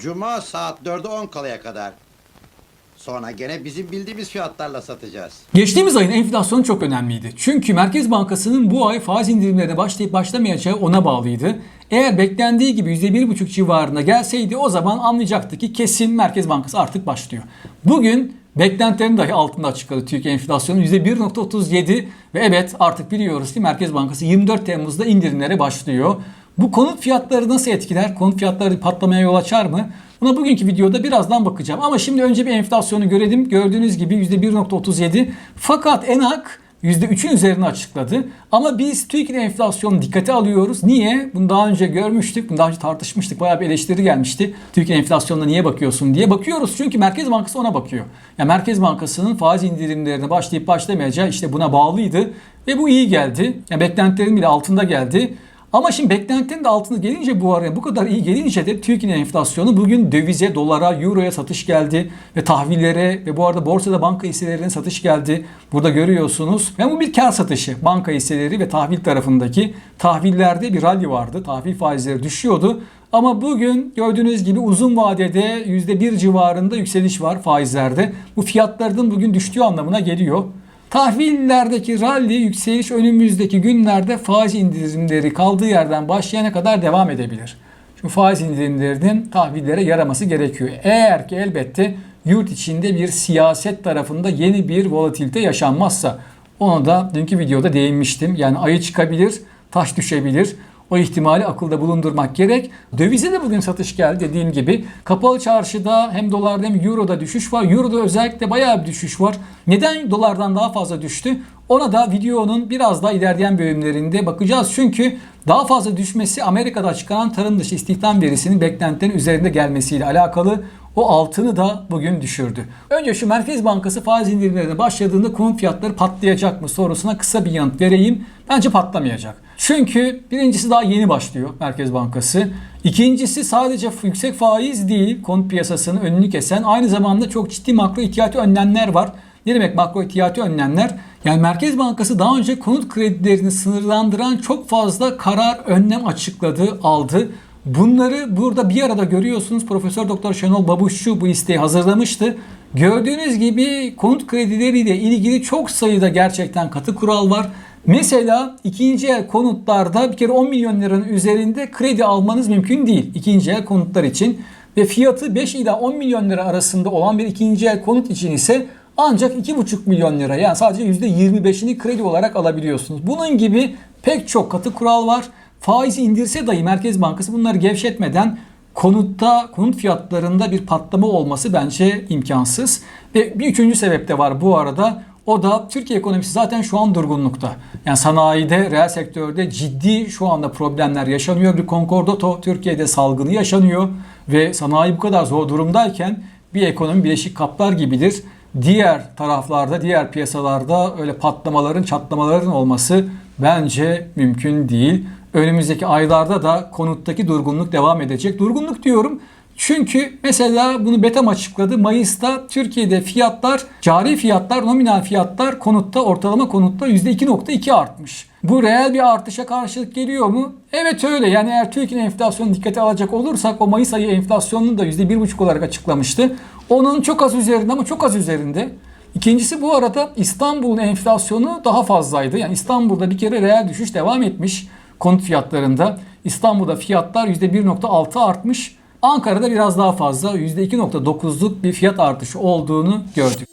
Cuma saat 4'e 10 kalaya kadar. Sonra gene bizim bildiğimiz fiyatlarla satacağız. Geçtiğimiz ayın enflasyonu çok önemliydi. Çünkü Merkez Bankası'nın bu ay faiz indirimlerine başlayıp başlamayacağı ona bağlıydı. Eğer beklendiği gibi %1,5 civarında gelseydi o zaman anlayacaktı ki kesin Merkez Bankası artık başlıyor. Bugün beklentilerin dahi altında açıkladı Türkiye enflasyonu %1,37 ve evet artık biliyoruz ki Merkez Bankası 24 Temmuz'da indirimlere başlıyor. Bu konut fiyatları nasıl etkiler? Konut fiyatları patlamaya yol açar mı? Buna bugünkü videoda birazdan bakacağım. Ama şimdi önce bir enflasyonu görelim. Gördüğünüz gibi %1.37. Fakat ENAK %3'ün üzerine açıkladı. Ama biz Türkiye enflasyonunu dikkate alıyoruz. Niye? Bunu daha önce görmüştük. Bunu daha önce tartışmıştık. Bayağı bir eleştiri gelmişti. Türkiye enflasyonuna niye bakıyorsun diye. Bakıyoruz çünkü Merkez Bankası ona bakıyor. Yani Merkez Bankası'nın faiz indirimlerine başlayıp başlamayacağı işte buna bağlıydı. Ve bu iyi geldi. Yani beklentilerin bile altında geldi. Ama şimdi beklentinin de altında gelince bu araya bu kadar iyi gelince de Türkiye'nin enflasyonu bugün dövize, dolara, euroya satış geldi ve tahvillere ve bu arada borsada banka hisselerine satış geldi. Burada görüyorsunuz. Ve bu bir kar satışı. Banka hisseleri ve tahvil tarafındaki tahvillerde bir rally vardı. Tahvil faizleri düşüyordu. Ama bugün gördüğünüz gibi uzun vadede %1 civarında yükseliş var faizlerde. Bu fiyatların bugün düştüğü anlamına geliyor. Tahvillerdeki rally yükseliş önümüzdeki günlerde faiz indirimleri kaldığı yerden başlayana kadar devam edebilir. Çünkü faiz indirimlerinin tahvillere yaraması gerekiyor. Eğer ki elbette yurt içinde bir siyaset tarafında yeni bir volatilite yaşanmazsa. Ona da dünkü videoda değinmiştim. Yani ayı çıkabilir, taş düşebilir. O ihtimali akılda bulundurmak gerek. Dövize de bugün satış geldi dediğim gibi. Kapalı çarşıda hem dolarda hem euroda düşüş var. Euroda özellikle bayağı bir düşüş var. Neden dolardan daha fazla düştü? Ona da videonun biraz daha ilerleyen bölümlerinde bakacağız. Çünkü daha fazla düşmesi Amerika'da açıklanan tarım dışı istihdam verisinin beklentilerin üzerinde gelmesiyle alakalı. O altını da bugün düşürdü. Önce şu Merkez Bankası faiz indirimlerine başladığında konut fiyatları patlayacak mı sorusuna kısa bir yanıt vereyim. Bence patlamayacak. Çünkü birincisi daha yeni başlıyor Merkez Bankası. İkincisi sadece yüksek faiz değil konut piyasasının önünü kesen aynı zamanda çok ciddi makro ihtiyati önlemler var. Ne demek makro ihtiyati önlemler? Yani Merkez Bankası daha önce konut kredilerini sınırlandıran çok fazla karar, önlem açıkladı, aldı. Bunları burada bir arada görüyorsunuz. Profesör Doktor Şenol Babuşçu bu isteği hazırlamıştı. Gördüğünüz gibi konut kredileriyle ilgili çok sayıda gerçekten katı kural var. Mesela ikinci el konutlarda bir kere 10 milyon liranın üzerinde kredi almanız mümkün değil. ikinci el konutlar için. Ve fiyatı 5 ila 10 milyon lira arasında olan bir ikinci el konut için ise ancak 2,5 milyon lira yani sadece %25'ini kredi olarak alabiliyorsunuz. Bunun gibi pek çok katı kural var. Faizi indirse dahi Merkez Bankası bunları gevşetmeden konutta, konut fiyatlarında bir patlama olması bence imkansız. Ve bir üçüncü sebep de var bu arada. O da Türkiye ekonomisi zaten şu an durgunlukta. Yani sanayide, reel sektörde ciddi şu anda problemler yaşanıyor. Bir konkordato Türkiye'de salgını yaşanıyor ve sanayi bu kadar zor durumdayken bir ekonomi bileşik kaplar gibidir. Diğer taraflarda, diğer piyasalarda öyle patlamaların, çatlamaların olması bence mümkün değil. Önümüzdeki aylarda da konuttaki durgunluk devam edecek. Durgunluk diyorum çünkü mesela bunu BETAM açıkladı. Mayıs'ta Türkiye'de fiyatlar, cari fiyatlar, nominal fiyatlar konutta, ortalama konutta %2.2 artmış. Bu reel bir artışa karşılık geliyor mu? Evet öyle. Yani eğer Türkiye'nin enflasyonu dikkate alacak olursak o Mayıs ayı enflasyonunu da %1.5 olarak açıklamıştı. Onun çok az üzerinde ama çok az üzerinde. İkincisi bu arada İstanbul'un enflasyonu daha fazlaydı. Yani İstanbul'da bir kere reel düşüş devam etmiş konut fiyatlarında. İstanbul'da fiyatlar %1.6 artmış. Ankara'da biraz daha fazla %2.9'luk bir fiyat artışı olduğunu gördük.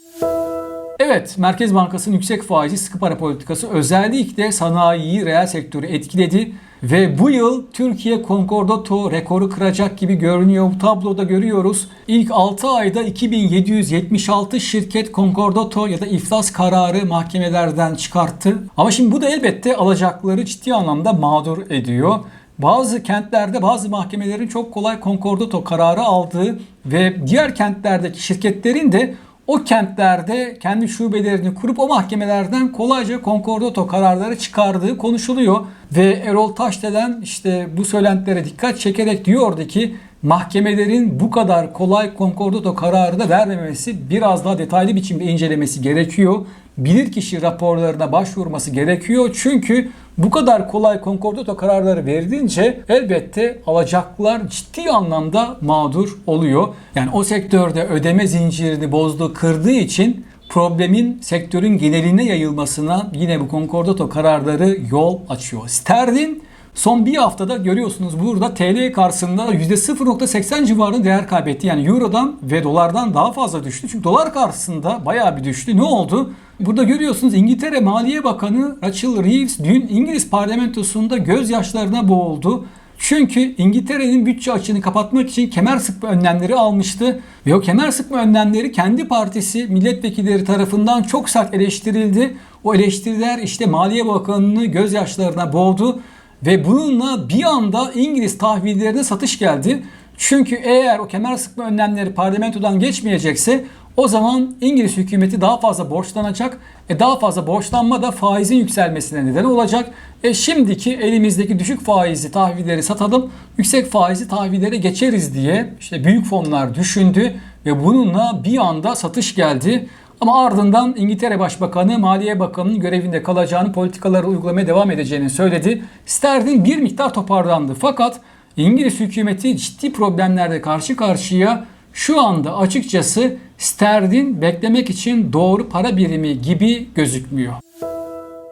Evet, Merkez Bankası'nın yüksek faizi sıkı para politikası özellikle sanayiyi, reel sektörü etkiledi. Ve bu yıl Türkiye konkordato rekoru kıracak gibi görünüyor. Bu tabloda görüyoruz. İlk 6 ayda 2776 şirket konkordato ya da iflas kararı mahkemelerden çıkarttı. Ama şimdi bu da elbette alacakları ciddi anlamda mağdur ediyor. Bazı kentlerde bazı mahkemelerin çok kolay konkordato kararı aldığı ve diğer kentlerdeki şirketlerin de o kentlerde kendi şubelerini kurup o mahkemelerden kolayca konkordato kararları çıkardığı konuşuluyor. Ve Erol Taşdelen işte bu söylentilere dikkat çekerek diyordu ki mahkemelerin bu kadar kolay konkordato kararı da vermemesi biraz daha detaylı biçimde incelemesi gerekiyor. Bilirkişi raporlarına başvurması gerekiyor. Çünkü bu kadar kolay konkordato kararları verilince elbette alacaklar ciddi anlamda mağdur oluyor. Yani o sektörde ödeme zincirini bozduğu, kırdığı için problemin sektörün geneline yayılmasına yine bu konkordato kararları yol açıyor. Sterlin son bir haftada görüyorsunuz burada TL karşısında %0.80 civarında değer kaybetti. Yani Euro'dan ve dolardan daha fazla düştü. Çünkü dolar karşısında bayağı bir düştü. Ne oldu? Burada görüyorsunuz İngiltere Maliye Bakanı Rachel Reeves dün İngiliz parlamentosunda gözyaşlarına boğuldu. Çünkü İngiltere'nin bütçe açığını kapatmak için kemer sıkma önlemleri almıştı. Ve o kemer sıkma önlemleri kendi partisi milletvekilleri tarafından çok sert eleştirildi. O eleştiriler işte Maliye Bakanı'nı gözyaşlarına boğdu. Ve bununla bir anda İngiliz tahvillerine satış geldi. Çünkü eğer o kemer sıkma önlemleri parlamentodan geçmeyecekse o zaman İngiliz hükümeti daha fazla borçlanacak. E daha fazla borçlanma da faizin yükselmesine neden olacak. E şimdiki elimizdeki düşük faizli tahvilleri satalım, yüksek faizli tahvillere geçeriz diye işte büyük fonlar düşündü ve bununla bir anda satış geldi. Ama ardından İngiltere Başbakanı Maliye Bakanı'nın görevinde kalacağını, politikaları uygulamaya devam edeceğini söyledi. Sterlin bir miktar toparlandı. Fakat İngiliz hükümeti ciddi problemlerle karşı karşıya şu anda açıkçası sterlin beklemek için doğru para birimi gibi gözükmüyor.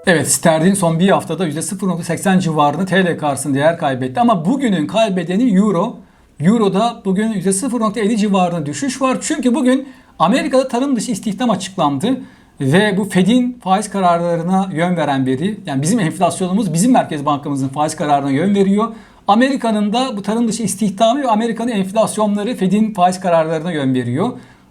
Evet sterlin son bir haftada %0.80 civarında TL karşısında değer kaybetti. Ama bugünün kaybedeni euro. Euro'da bugün %0.50 civarında düşüş var. Çünkü bugün Amerika'da tarım dışı istihdam açıklandı. Ve bu Fed'in faiz kararlarına yön veren veri. Yani bizim enflasyonumuz bizim Merkez Bankamızın faiz kararına yön veriyor. Amerika'nın da bu tarım dışı istihdamı ve Amerika'nın enflasyonları Fed'in faiz kararlarına yön veriyor.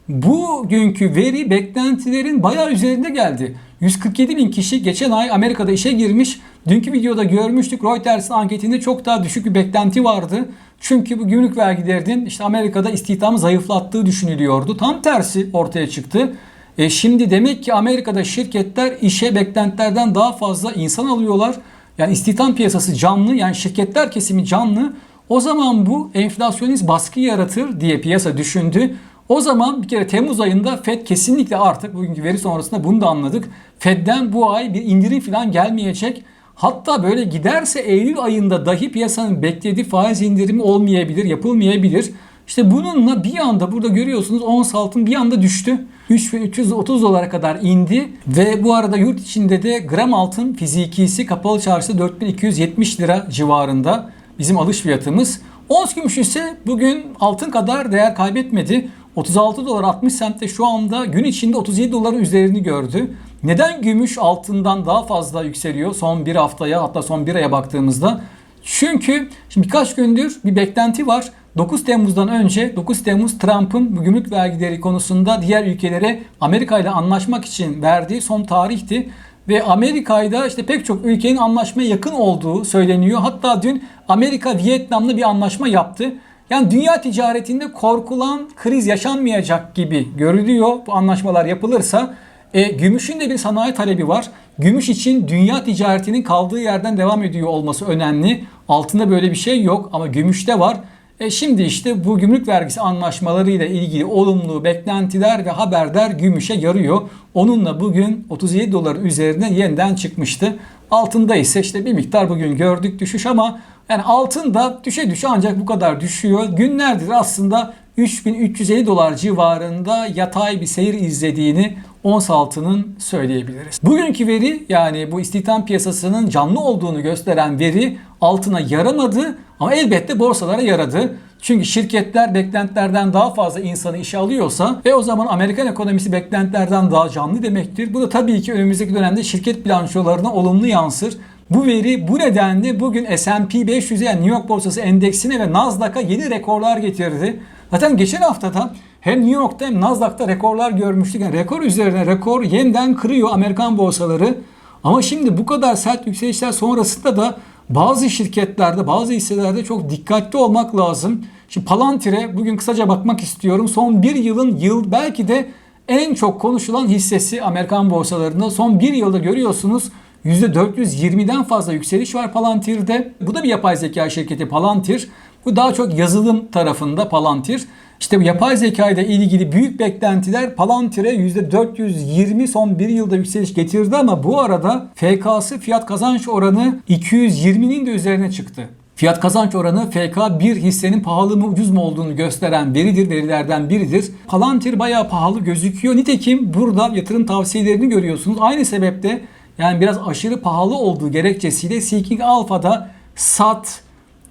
Bugünkü veri beklentilerin bayağı üzerinde geldi. 147 bin kişi geçen ay Amerika'da işe girmiş. Dünkü videoda görmüştük Reuters'ın anketinde çok daha düşük bir beklenti vardı. Çünkü bu gümrük vergilerinin işte Amerika'da istihdamı zayıflattığı düşünülüyordu. Tam tersi ortaya çıktı. E şimdi demek ki Amerika'da şirketler işe beklentilerden daha fazla insan alıyorlar. Yani istihdam piyasası canlı yani şirketler kesimi canlı. O zaman bu enflasyonist baskı yaratır diye piyasa düşündü. O zaman bir kere Temmuz ayında Fed kesinlikle artık bugünkü veri sonrasında bunu da anladık. Fed'den bu ay bir indirim falan gelmeyecek. Hatta böyle giderse Eylül ayında dahi piyasanın beklediği faiz indirimi olmayabilir, yapılmayabilir. İşte bununla bir anda burada görüyorsunuz ons altın bir anda düştü. 3330 dolara kadar indi ve bu arada yurt içinde de gram altın fizikisi kapalı çarşıda 4270 lira civarında bizim alış fiyatımız. Ons gümüş ise bugün altın kadar değer kaybetmedi. 36 dolar 60 sentte şu anda gün içinde 37 doların üzerini gördü. Neden gümüş altından daha fazla yükseliyor son bir haftaya hatta son bir aya baktığımızda? Çünkü şimdi birkaç gündür bir beklenti var. 9 Temmuz'dan önce 9 Temmuz Trump'ın gümrük vergileri konusunda diğer ülkelere Amerika ile anlaşmak için verdiği son tarihti. Ve Amerika'yla işte pek çok ülkenin anlaşmaya yakın olduğu söyleniyor. Hatta dün Amerika Vietnam'la bir anlaşma yaptı. Yani dünya ticaretinde korkulan kriz yaşanmayacak gibi görülüyor bu anlaşmalar yapılırsa. E, gümüşün de bir sanayi talebi var. Gümüş için dünya ticaretinin kaldığı yerden devam ediyor olması önemli. Altında böyle bir şey yok ama gümüşte var. E şimdi işte bu gümrük vergisi anlaşmalarıyla ilgili olumlu beklentiler ve haberler gümüşe yarıyor. Onunla bugün 37 doların üzerine yeniden çıkmıştı. Altında ise işte bir miktar bugün gördük düşüş ama yani altın da düşe düşe ancak bu kadar düşüyor. Günlerdir aslında 3350 dolar civarında yatay bir seyir izlediğini ons altının söyleyebiliriz. Bugünkü veri yani bu istihdam piyasasının canlı olduğunu gösteren veri altına yaramadı ama elbette borsalara yaradı. Çünkü şirketler beklentilerden daha fazla insanı işe alıyorsa ve o zaman Amerikan ekonomisi beklentilerden daha canlı demektir. Bu da tabii ki önümüzdeki dönemde şirket bilançolarına olumlu yansır. Bu veri bu nedenle bugün S&P 500'e yani New York borsası endeksine ve Nasdaq'a yeni rekorlar getirdi. Zaten geçen haftada hem New York'ta hem Nasdaq'ta rekorlar görmüştük. Yani rekor üzerine rekor yeniden kırıyor Amerikan borsaları. Ama şimdi bu kadar sert yükselişler sonrasında da bazı şirketlerde, bazı hisselerde çok dikkatli olmak lazım. Şimdi Palantir'e bugün kısaca bakmak istiyorum. Son bir yılın yıl belki de en çok konuşulan hissesi Amerikan borsalarında. Son bir yılda görüyorsunuz %420'den fazla yükseliş var Palantir'de. Bu da bir yapay zeka şirketi Palantir. Bu daha çok yazılım tarafında Palantir. İşte bu yapay zeka ile ilgili büyük beklentiler Palantir'e %420 son bir yılda yükseliş getirdi ama bu arada FK'sı fiyat kazanç oranı 220'nin de üzerine çıktı. Fiyat kazanç oranı FK bir hissenin pahalı mı ucuz mu olduğunu gösteren veridir, verilerden biridir. Palantir bayağı pahalı gözüküyor. Nitekim burada yatırım tavsiyelerini görüyorsunuz. Aynı sebeple yani biraz aşırı pahalı olduğu gerekçesiyle Seeking Alpha'da sat,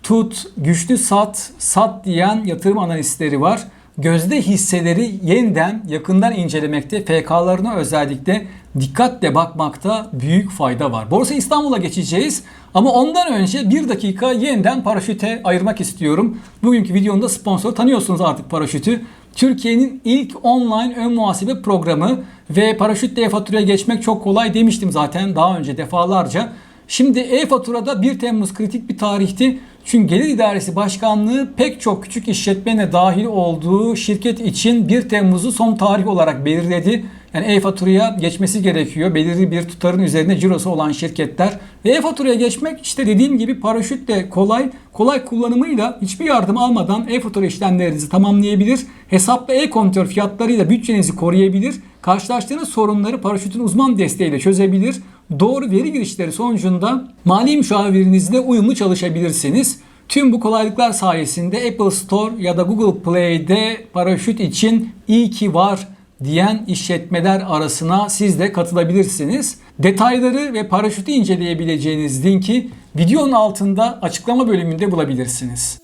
tut, güçlü sat, sat diyen yatırım analistleri var. Gözde hisseleri yeniden yakından incelemekte, FK'larına özellikle dikkatle bakmakta büyük fayda var. Borsa İstanbul'a geçeceğiz ama ondan önce bir dakika yeniden paraşüte ayırmak istiyorum. Bugünkü videomda sponsor tanıyorsunuz artık paraşütü. Türkiye'nin ilk online ön muhasebe programı ve paraşütle e-faturaya geçmek çok kolay demiştim zaten daha önce defalarca. Şimdi e-faturada 1 Temmuz kritik bir tarihti. Çünkü Gelir İdaresi Başkanlığı pek çok küçük işletmene dahil olduğu şirket için 1 Temmuz'u son tarih olarak belirledi. Yani e-faturaya geçmesi gerekiyor. Belirli bir tutarın üzerine cirosu olan şirketler. Ve e-faturaya geçmek işte dediğim gibi paraşütle kolay, kolay kullanımıyla hiçbir yardım almadan e-fatura işlemlerinizi tamamlayabilir. Hesaplı e-kontör fiyatlarıyla bütçenizi koruyabilir. Karşılaştığınız sorunları paraşütün uzman desteğiyle çözebilir. Doğru veri girişleri sonucunda mali müşavirinizle uyumlu çalışabilirsiniz. Tüm bu kolaylıklar sayesinde Apple Store ya da Google Play'de paraşüt için iyi ki var diyen işletmeler arasına siz de katılabilirsiniz. Detayları ve paraşütü inceleyebileceğiniz linki videonun altında açıklama bölümünde bulabilirsiniz.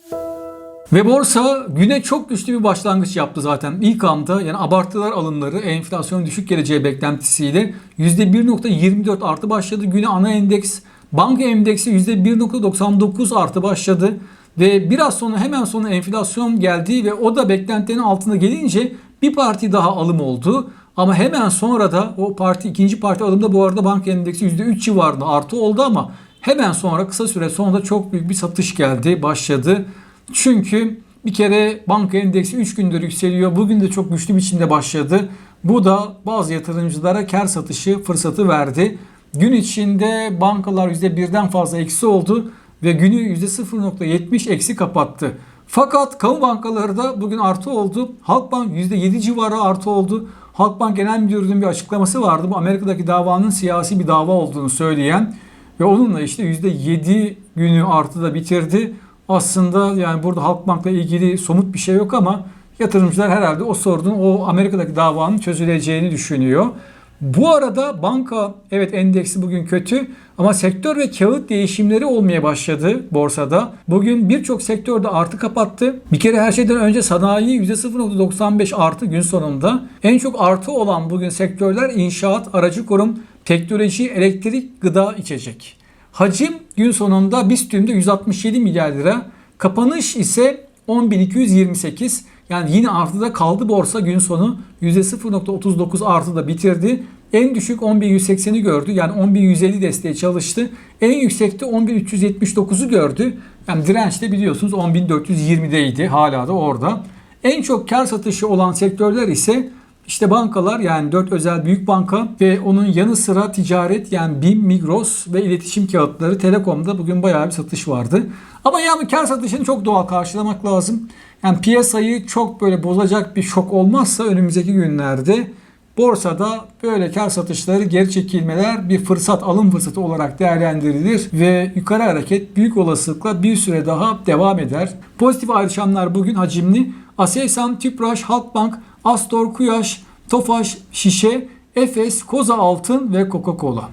Ve borsa güne çok güçlü bir başlangıç yaptı zaten. İlk anda yani abarttılar alımları enflasyon düşük geleceği beklentisiyle %1.24 artı başladı. Güne ana endeks banka endeksi %1.99 artı başladı. Ve biraz sonra hemen sonra enflasyon geldi ve o da beklentilerin altına gelince bir parti daha alım oldu. Ama hemen sonra da o parti ikinci parti alımda bu arada banka endeksi %3 civarında artı oldu ama hemen sonra kısa süre sonra çok büyük bir satış geldi başladı. Çünkü bir kere banka endeksi 3 gündür yükseliyor. Bugün de çok güçlü biçimde başladı. Bu da bazı yatırımcılara kar satışı fırsatı verdi. Gün içinde bankalar %1'den fazla eksi oldu ve günü %0.70 eksi kapattı. Fakat kamu bankaları da bugün artı oldu. Halkbank %7 civarı artı oldu. Halkbank Genel Müdürlüğü'nün bir açıklaması vardı. Bu Amerika'daki davanın siyasi bir dava olduğunu söyleyen ve onunla işte %7 günü artıda bitirdi. Aslında yani burada Halkbank'la ilgili somut bir şey yok ama yatırımcılar herhalde o sorunun o Amerika'daki davanın çözüleceğini düşünüyor. Bu arada banka evet endeksi bugün kötü ama sektör ve kağıt değişimleri olmaya başladı borsada. Bugün birçok sektörde artı kapattı. Bir kere her şeyden önce sanayi %0.95 artı gün sonunda. En çok artı olan bugün sektörler inşaat, aracı kurum, teknoloji, elektrik, gıda, içecek. Hacim gün sonunda BIST'ünde 167 milyar lira. Kapanış ise 10.228. Yani yine artıda kaldı borsa gün sonu %0.39 artıda bitirdi. En düşük 10.180'i gördü. Yani 10.150 desteği çalıştı. En yüksekte 10.379'u gördü. Yani direnç de biliyorsunuz 10.420'deydi. Hala da orada. En çok kar satışı olan sektörler ise işte bankalar yani 4 özel büyük banka ve onun yanı sıra ticaret yani BİM, Migros ve iletişim kağıtları Telekom'da bugün bayağı bir satış vardı. Ama yani kar satışını çok doğal karşılamak lazım. Yani piyasayı çok böyle bozacak bir şok olmazsa önümüzdeki günlerde borsada böyle kar satışları geri çekilmeler bir fırsat alım fırsatı olarak değerlendirilir ve yukarı hareket büyük olasılıkla bir süre daha devam eder. Pozitif ayrışanlar bugün hacimli. Aselsan, Tüpraş, Halkbank, Astor, Kuyaş, Tofaş, Şişe, Efes, Koza Altın ve Coca-Cola.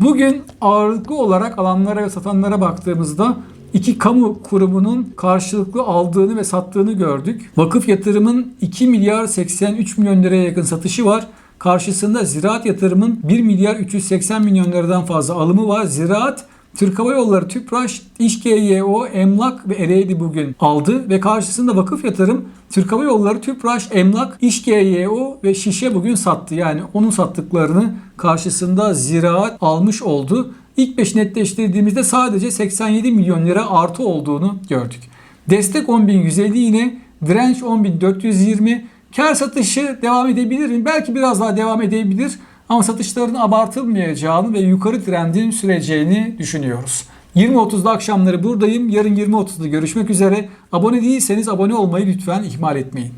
Bugün ağırlıklı olarak alanlara ve satanlara baktığımızda iki kamu kurumunun karşılıklı aldığını ve sattığını gördük. Vakıf yatırımın 2 milyar 83 milyon liraya yakın satışı var. Karşısında ziraat yatırımın 1 milyar 380 milyon liradan fazla alımı var. Ziraat Türk Hava Yolları, Tüpraş, İşGYO, Emlak ve Ereğli bugün aldı ve karşısında vakıf yatırım Türk Hava Yolları, Tüpraş, Emlak, İşGYO ve Şişe bugün sattı. Yani onun sattıklarını karşısında ziraat almış oldu. İlk beş netleştirdiğimizde sadece 87 milyon lira artı olduğunu gördük. Destek 10.150 yine, direnç 10.420, kar satışı devam edebilir mi? Belki biraz daha devam edebilir ama satışların abartılmayacağını ve yukarı trendin süreceğini düşünüyoruz. 20.30'da akşamları buradayım. Yarın 20.30'da görüşmek üzere. Abone değilseniz abone olmayı lütfen ihmal etmeyin.